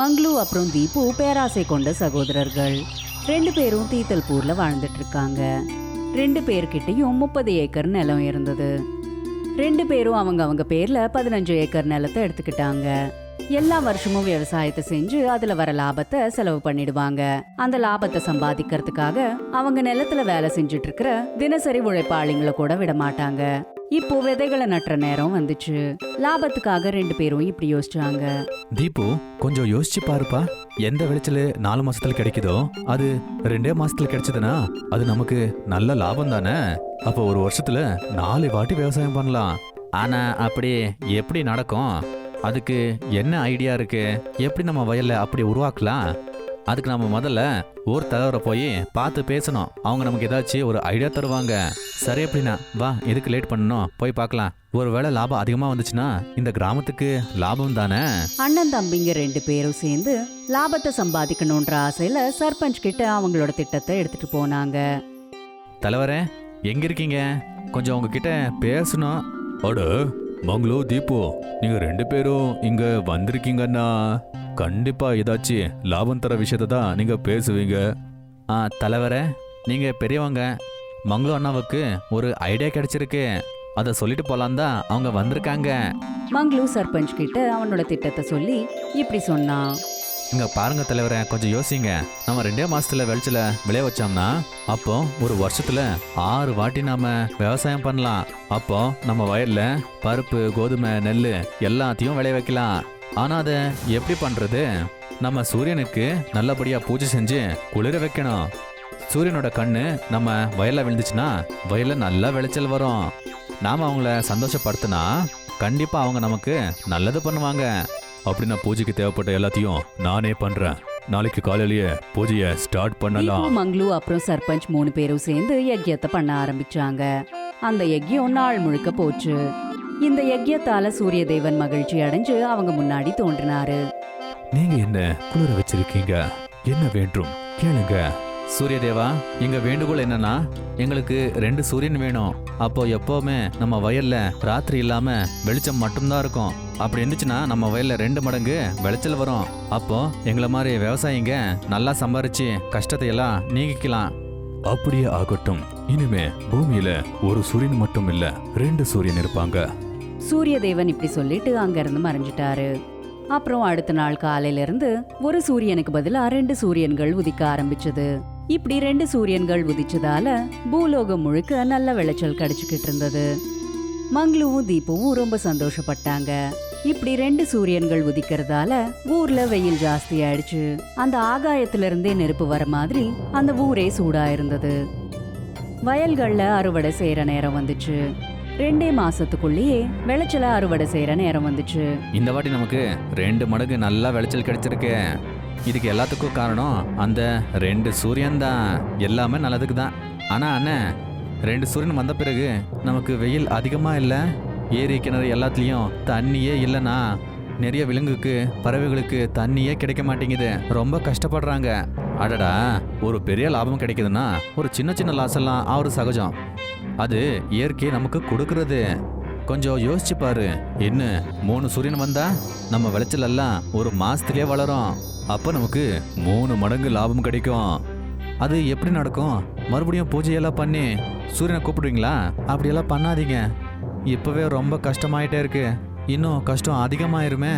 மங்களு அப்புறம் தீபு பேராசை கொண்ட சகோதரர்கள். ரெண்டு பேரும் தீத்தல்பூர்ல வாழ்ந்துட்டு இருக்காங்க ரெண்டு பேர்கிட்டயும் முப்பது ஏக்கர் நிலம் இருந்தது. ரெண்டு பேரும் அவங்க அவங்க பேர்ல பதினஞ்சு ஏக்கர் நிலத்தை எடுத்துக்கிட்டாங்க. எல்லா வருஷமும் விவசாயத்தை செஞ்சு அதுல வர லாபத்தை செலவு பண்ணிடுவாங்க. அந்த லாபத்தை சம்பாதிக்கிறதுக்காக அவங்க நிலத்துல வேலை செஞ்சுட்டு இருக்கிற தினசரி உழைப்பாளிங்களை கூட விட மாட்டாங்க இப்போ விதைகளை நட்டுற நேரம் வந்துச்சு. லாபத்துக்காக ரெண்டு பேரும் இப்படி யோசிச்சாங்க. தீபு கொஞ்சம் யோசிச்சு பாருப்பா. எந்த விளைச்சல் நாலு மாசத்துல கிடைக்குதோ அது ரெண்டே மாசத்துல கிடைச்சதுன்னா அது நமக்கு நல்ல லாபம் தானே? அப்போ ஒரு வருஷத்துல நாலு வாட்டி விவசாயம் பண்ணலாம். ஆனா அப்படி எப்படி நடக்கும்? அதுக்கு என்ன ஐடியா இருக்கு? எப்படி நம்ம வயல்ல அப்படி உருவாக்கலாம்? அதுக்கு நம்ம முதல்ல ஊர் தலைவரை போய் பார்த்து பேசணும். அவங்க நமக்கு ஏதாச்சும் ஒரு ஐடியா தருவாங்க. சரி அப்படின்னா வா எதுக்கு லேட் பண்ணணும்? போய் பார்க்கலாம். ஒருவேளை லாபம் அதிகமாக வந்துச்சுன்னா இந்த கிராமத்துக்கு லாபம் தானே? அண்ணன் தம்பிங்க ரெண்டு பேரும் சேர்ந்து லாபத்தை சம்பாதிக்கணும்ன்ற ஆசையில சர்பஞ்ச் கிட்ட அவங்களோட திட்டத்தை எடுத்துட்டு போனாங்க. தலைவரே எங்க இருக்கீங்க? கொஞ்சம் உங்ககிட்ட பேசணும். அட மங்களோ தீபு. நீங்க ரெண்டு பேரும் இங்க வந்திருக்கீங்கன்னா கண்டிப்பா ஏதாச்சும் லாபம் தர விஷயத்தை தான் நீங்க பேசுவீங்க. ஆ தலைவரே நீங்க பெரியவங்க. மங்களோ அண்ணாவுக்கு ஒரு ஐடியா கிடைச்சிருக்கு. அதை சொல்லிட்டு போலாம் தான் அவங்க வந்திருக்காங்க. மங்களு சர்பஞ்ச் கிட்ட அவனோட திட்டத்தை சொல்லி இப்படி சொன்னான் இங்க பாருங்க தலைவரே கொஞ்சம் யோசிங்க. நம்ம ரெண்டே மாசத்துல விளைச்சல விளைய வச்சோம்னா அப்போ ஒரு வருஷத்துல ஆறு வாட்டி நாம விவசாயம் பண்ணலாம். அப்போ நம்ம வயல்ல பருப்பு கோதுமை நெல் எல்லாத்தையும் விளைய வைக்கலாம். ஆனா அதை எப்படி பண்றது? நம்ம சூரியனுக்கு நல்லபடியாக பூஜை செஞ்சு குளிர வைக்கணும். சூரியனோட கண்ணு நம்ம வயலில் விழுந்துச்சுன்னா வயலில் நல்லா விளைச்சல் வரும். நாம அவங்கள சந்தோஷப்படுத்தினா கண்டிப்பாக அவங்க நமக்கு நல்லது பண்ணுவாங்க. அப்படின்னா பூஜைக்கு தேவைப்பட்ட எல்லாத்தையும் நானே பண்றேன். நாளைக்கு காலையிலேயே பூஜையை ஸ்டார்ட் பண்ணலாம். மங்களு அப்புறம் சர்பஞ்ச் மூணு பேரும் சேர்ந்து யஜ்யத்தை பண்ண ஆரம்பிச்சாங்க. அந்த யஜ்யம் நாள் முழுக்க போச்சு. இந்த யஜ்யத்தால சூரிய தேவன் மகிழ்ச்சி அடைஞ்சு அவங்க முன்னாடி தோன்றினாரு. நீங்க என்ன குளிர வச்சிருக்கீங்க? என்ன வேண்டும்? கேளுங்க. சூரிய தேவா எங்க வேண்டுகோள் என்னன்னா எங்களுக்கு ரெண்டு சூரியன் வேணும். அப்போ எப்பவுமே நம்ம வயல்ல ராத்திரி இல்லாம வெளிச்சம் மட்டும்தான் இருக்கும். அப்படி இருந்துச்சுன்னா நம்ம வயல்ல ரெண்டு மடங்கு விளைச்சல் வரும். அப்போ எங்களை மாதிரி விவசாயிங்க நல்லா சம்பாரிச்சு கஷ்டத்தை எல்லாம் நீக்கிக்கலாம். அப்படியே ஆகட்டும். இனிமே பூமியில ஒரு சூரியன் மட்டும் இல்ல ரெண்டு சூரியன் இருப்பாங்க. சூரிய தேவன் இப்படி சொல்லிட்டு அங்கிருந்து மறைஞ்சிட்டாரு. அப்புறம் அடுத்த நாள் காலையில இருந்து ஒரு சூரியனுக்கு பதிலா ரெண்டு சூரியன்கள் உதிக்க ஆரம்பிச்சது. இப்படி ரெண்டு சூரியன்கள் உதிச்சதால பூலோகம் முழுக்க நல்ல விளைச்சல் கிடைச்சுக்கிட்டு இருந்தது. மங்களுவும் தீபுவும் ரொம்ப சந்தோஷப்பட்டாங்க. இப்படி ரெண்டு சூரியன்கள் உதிக்கிறதால ஊர்ல வெயில் ஜாஸ்தி ஆயிடுச்சு. அந்த ஆகாயத்துல இருந்தே நெருப்பு வர மாதிரி அந்த ஊரே சூடா இருந்தது வயல்கள்ல அறுவடை செய்யற நேரம் வந்துச்சு. ரெண்டே மாசத்துக்குள்ளேயே விளைச்சல அறுவடை செய்யற நேரம் வந்துச்சு. இந்த வாட்டி நமக்கு ரெண்டு மடங்கு நல்லா விளைச்சல் கிடைச்சிருக்கு. இதுக்கு எல்லாத்துக்கும் காரணம் அந்த ரெண்டு சூரியன் தான். எல்லாமே நல்லதுக்கு தான். ஆனா அண்ணன் ரெண்டு சூரியன் வந்த பிறகு நமக்கு வெயில் அதிகமா இல்லை? ஏரி கிணறு எல்லாத்துலேயும் தண்ணியே இல்லைன்னா நிறைய விலங்குக்கு பறவைகளுக்கு தண்ணியே கிடைக்க மாட்டேங்குது. ரொம்ப கஷ்டப்படுறாங்க. அடடா ஒரு பெரிய லாபம் கிடைக்குதுன்னா ஒரு சின்ன சின்ன லாஸ் எல்லாம் அவரு சகஜம். அது இயற்கை நமக்கு கொடுக்கறது. கொஞ்சம் யோசிச்சு பாரு. என்ன மூணு சூரியன் வந்தா நம்ம விளைச்சல் எல்லாம் ஒரு மாசத்துலயே வளரும். அப்ப நமக்கு மூணு மடங்கு லாபம் கிடைக்கும். அது எப்படி நடக்கும்? மறுபடியும் பூஜையெல்லாம் பண்ணி சூரியனை கூப்பிடுவீங்களா? அப்படியெல்லாம் பண்ணாதீங்க. இப்பவே ரொம்ப கஷ்டமாயிட்டே இருக்கு. இன்னும் கஷ்டம் அதிகமாயிருமே.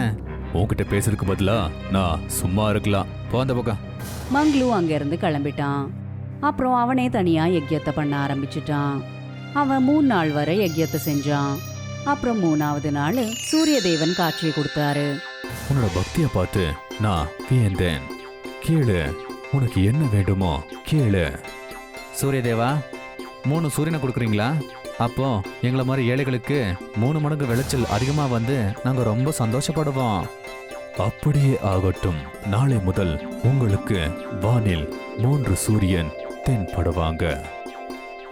உன்கிட்ட பேசுறதுக்கு பதிலா நான் சும்மா இருக்கலாம். போ அந்த பக்கம். மங்களு அங்கிருந்து கிளம்பிட்டான். அப்புறம் அவனே தனியா யஜ்யத்தை பண்ண ஆரம்பிச்சிட்டான். அவன் மூணு நாள் வரை யஜ்யத்தை செஞ்சான். அப்புறம் மூணாவது நாள் சூரிய தேவன் காட்சியை கொடுத்தாரு. உன்னோட பக்தியை பார்த்து நான் வியந்தேன். கேளு உனக்கு என்ன வேண்டுமோ கேளு. சூரியதேவா மூணு சூரியனை கொடுக்குறீங்களா? அப்போ எங்களை மாதிரி ஏழைகளுக்கு மூணு மடங்கு விளைச்சல் அதிகமா வந்து நாங்க ரொம்ப சந்தோஷப்படுவோம். அப்படியே ஆகட்டும். நாளை முதல் உங்களுக்கு வானில் மூன்று சூரியன் தென்படுவாங்க.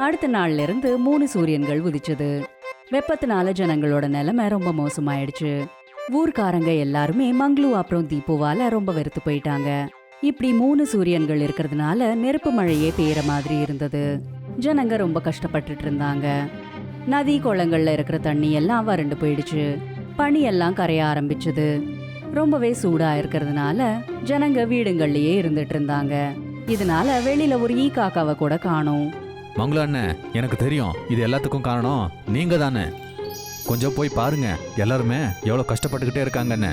அடுத்த நாள்ல இருந்து மூணு சூரியன்கள் உதிச்சது. வெப்பத்தினால ஜனங்களோட நிலைமை ரொம்ப மோசமாயிடுச்சு. ஊர்க்காரங்க எல்லாருமே மங்களு அப்புறம் தீபுவால ரொம்ப வெறுத்து போயிட்டாங்க. இப்படி மூணு சூரியன்கள் இருக்கிறதுனால நெருப்பு மழையே பெய்யற மாதிரி இருந்தது. ஜனங்க ரொம்ப கஷ்டப்பட்டுட்டு இருந்தாங்க. நதி குளங்கள்ல இருக்கிற தண்ணி எல்லாம் வறண்டு போயிடுச்சு. பனி எல்லாம் கரைய ஆரம்பிச்சது. ரொம்பவே சூடா இருக்கிறதுனால ஜனங்க வீடுங்கள்லயே இருந்துட்டு இருந்தாங்க. இதனால வெளியில ஒரு ஈ காக்காவை கூட காணும். மங்களா அண்ணன் எனக்கு தெரியும். இது எல்லாத்துக்கும் காரணம் நீங்க தானே. கொஞ்சம் போய் பாருங்க எல்லாருமே எவ்வளோ கஷ்டப்பட்டுக்கிட்டே இருக்காங்கன்னு.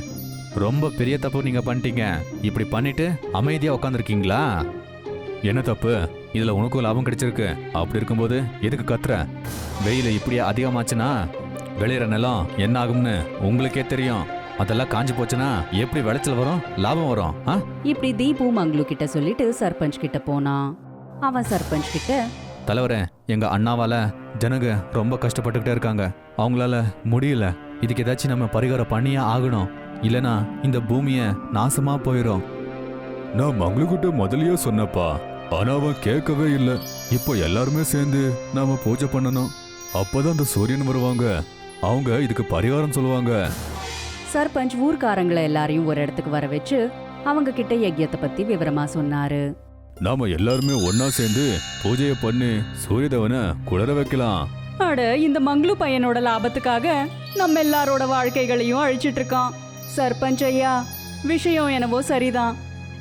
ரொம்ப பெரிய தப்பு நீங்க பண்ணிட்டீங்க. இப்படி பண்ணிட்டு அமைதியா உட்காந்துருக்கீங்களா என்ன தப்பு? இதுல உனக்கும் லாபம் கிடைச்சிருக்கு. அப்படி இருக்கும்போது எதுக்கு கத்துற? வெயில் இப்படியே அதிகமாச்சுன்னா விளையிற நிலம் என்ன ஆகும்னு உங்களுக்கே தெரியும். அதெல்லாம் காஞ்சு போச்சுன்னா எப்படி விளைச்சல் வரும் லாபம் வரும் ஆ? இப்படி தீபு மங்களு கிட்ட சொல்லிட்டு சர்பஞ்ச் கிட்ட போனான் அவன் சர்பஞ்ச் கிட்ட தலைவரே எங்க அண்ணாவால ஜனங்க ரொம்ப கஷ்டப்பட்டுக்கிட்டே இருக்காங்க. அவங்களால முடியல. இதுக்கு ஏதாச்சும் நம்ம பரிகாரம் பண்ணியே ஆகணும். இல்லனா இந்த பூமிய நாசமா போயிடும் நான் மங்களுக்கிட்ட முதல்லயே சொன்னப்பா ஆனா அவன் கேட்கவே இல்ல. இப்போ எல்லாருமே சேர்ந்து நாம பூஜை பண்ணணும். அப்பதான் அந்த சூரியன் வருவாங்க. அவங்க இதுக்கு பரிகாரம் சொல்லுவாங்க. சர்பஞ்ச் ஊர்க்காரங்களை எல்லாரையும் ஒரு இடத்துக்கு வர வச்சு அவங்க கிட்ட யஜ்யத்தை பத்தி விவரமா சொன்னாரு. நாம எல்லாருமே ஒன்னா சேர்ந்து பூஜையை பண்ணி சூரியதேவனை குளர வைக்கலாம். அட இந்த மங்களு பையனோட லாபத்துக்காக நம்ம எல்லாரோட வாழ்க்கைகளையும் அழிச்சிட்டு இருக்கான். சர்பஞ்ச் ஐயா விஷயம் என்னவோ சரிதான்.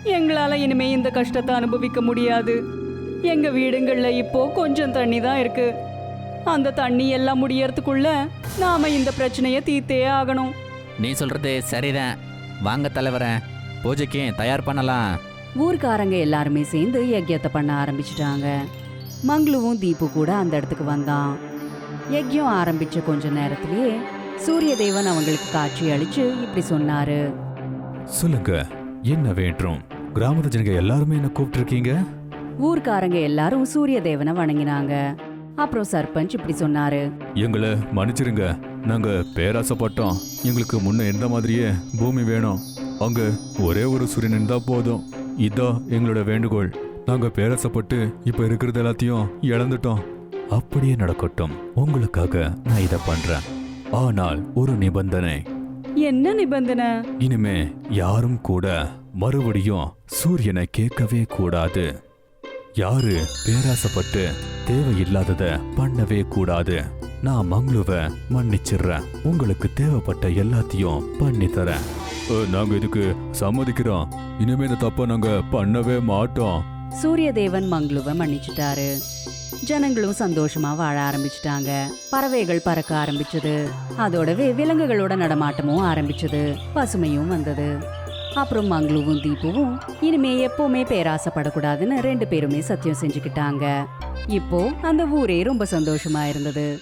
எங்களால இனிமே இந்த கஷ்டத்தை அனுபவிக்க முடியாது. எங்க வீடுங்கள்ல இப்போ கொஞ்சம் தண்ணி தான் இருக்கு. அந்த தண்ணி எல்லாம் முடியறதுக்குள்ள நாம இந்த பிரச்சனையை தீர்த்தே ஆகணும். நீ சொல்றது சரிதான். வாங்க தலைவரே பூஜைக்கு தயார் பண்ணலாம். ஊர்க்காரங்க எல்லாருமே சேர்ந்து யஜ்யத்தை பண்ண ஆரம்பிச்சிட்டாங்க. மங்களுவும் தீபு கூட அந்த இடத்துக்கு வந்தான். யஜ்யம் ஆரம்பிச்ச கொஞ்ச நேரத்திலேயே சூரிய தேவன் அவங்களுக்கு காட்சி அளிச்சு இப்படி சொன்னாரு. சொல்லுங்க என்ன வேண்டும் கிராமத்து ஜனங்க எல்லாருமே என்ன கூப்பிட்டு இருக்கீங்க ஊர்க்காரங்க எல்லாரும் சூரிய தேவனை வணங்கினாங்க. அப்புறம் சர்பஞ்ச் இப்படி சொன்னாரு. எங்களை மன்னிச்சிருங்க நாங்க பேராசைப்பட்டோம். எங்களுக்கு முன்ன இருந்த மாதிரியே பூமி வேணும். அங்க ஒரே ஒரு சூரியன் இருந்தா போதும். இதான் எங்களோட வேண்டுகோள். நாங்க பேராசைப்பட்டு இப்ப இருக்கிறது எல்லாத்தையும் இழந்துட்டோம். அப்படியே நடக்கட்டும். உங்களுக்காக நான் இத பண்றேன். ஆனால் ஒரு நிபந்தனை. என்ன நிபந்தனை? இனிமே யாரும் கூட மறுபடியும் சூரியனை கேட்கவே கூடாது. யாரு பேராசைப்பட்டு தேவையில்லாதத பண்ணவே கூடாது. நான் மங்களுவ மன்னிச்சிடுறேன். உங்களுக்கு தேவைப்பட்ட எல்லாத்தையும் பண்ணி தரேன் நாங்க இதுக்கு சம்மதிக்கிறோம்? இனிமே இந்த தப்ப நாங்க பண்ணவே மாட்டோம். சூரிய தேவன் மங்களுவை மன்னிச்சிட்டாரு. ஜனங்களும் சந்தோஷமா வாழ ஆரம்பிச்சிட்டாங்க. பறவைகள் பறக்க ஆரம்பிச்சது. அதோடவே விலங்குகளோட நடமாட்டமும் ஆரம்பிச்சது. பசுமையும் வந்தது. அப்புறம் மங்களுவும் தீபுவும் இனிமே எப்பவுமே பேராசைப்படக்கூடாதுன்னு ரெண்டு பேருமே சத்தியம் செஞ்சுக்கிட்டாங்க. இப்போ அந்த ஊரே ரொம்ப சந்தோஷமா இருந்தது.